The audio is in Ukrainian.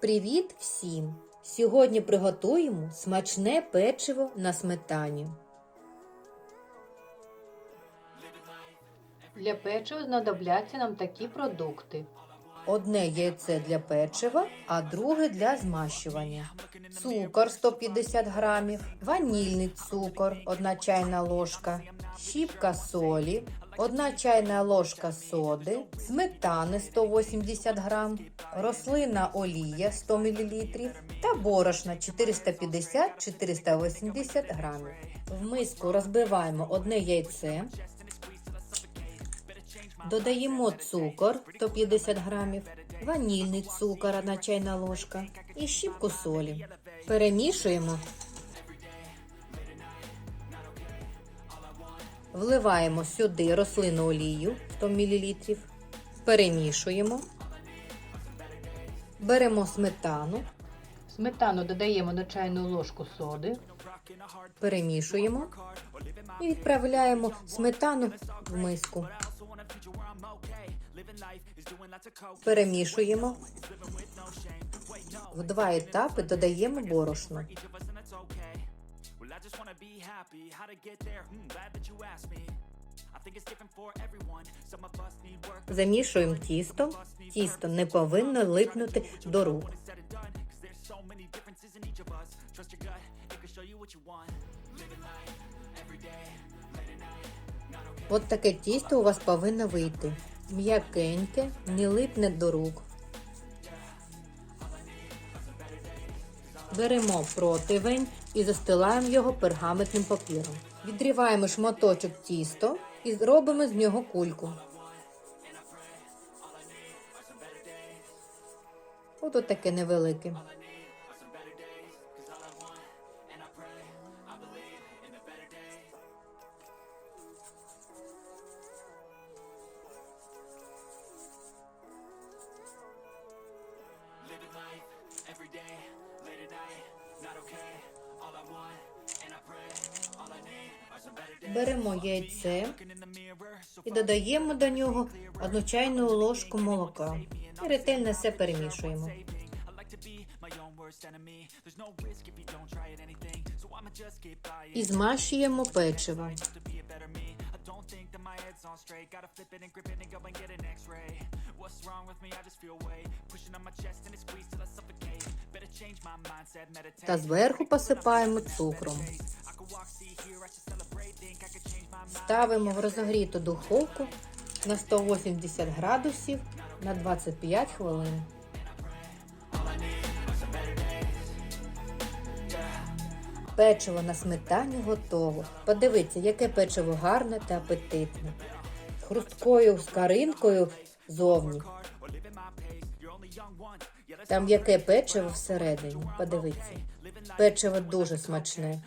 Привіт всім! Сьогодні приготуємо смачне печиво на сметані. Для печива знадобляться нам такі продукти. Одне яйце для печива, а друге для змащування. Цукор 150 грамів, ванільний цукор 1 чайна ложка, щіпка солі, 1 чайна ложка соди, сметани 180 грам, рослинна олія 100 мл та борошна 450-480 грамів. В миску розбиваємо одне яйце, Додаємо цукор 150 грамів, ванільний цукор 1 чайна ложка і щіпку солі. Перемішуємо. Вливаємо сюди рослинну олію 100 мл. Перемішуємо. Беремо сметану. Сметану додаємо на чайну ложку соди. Перемішуємо і відправляємо сметану в миску. Перемішуємо. В два етапи додаємо борошно. Well, I just wanna be happy. How to get there? Hmm, glad that you asked me. I think it's different for everyone. Some of us need work, Замішуємо тісто. Тісто не повинно липнути до рук. said and done. Cause there's so many differences in each of us. Trust your gut, it can show you what you want. Living life every day, late at night, not okay. От таке тісто у вас повинно вийти. М'якеньке, не липне до рук. Беремо противень і застилаємо його пергаментним папіром. Відріваємо шматочок тісто і зробимо з нього кульку. Ото таке невелике. Every day, late at night, not okay. Беремо яйце і додаємо до нього одну чайну ложку молока. І ретельно все перемішуємо. І змащуємо печиво. What's wrong with me? I just feel weight. Pushing on my chest and it squeezes till I suffocate. Better change my mindset, meditate. Та зверху посипаємо цукром. Ставимо в розогріту духовку на 180 градусів на 25 хвилин. Печиво на сметані готово. Подивіться, яке печиво гарне та апетитне. Хрусткою скаринкою зовні. Там яке печиво всередині. Подивіться. Печиво дуже смачне.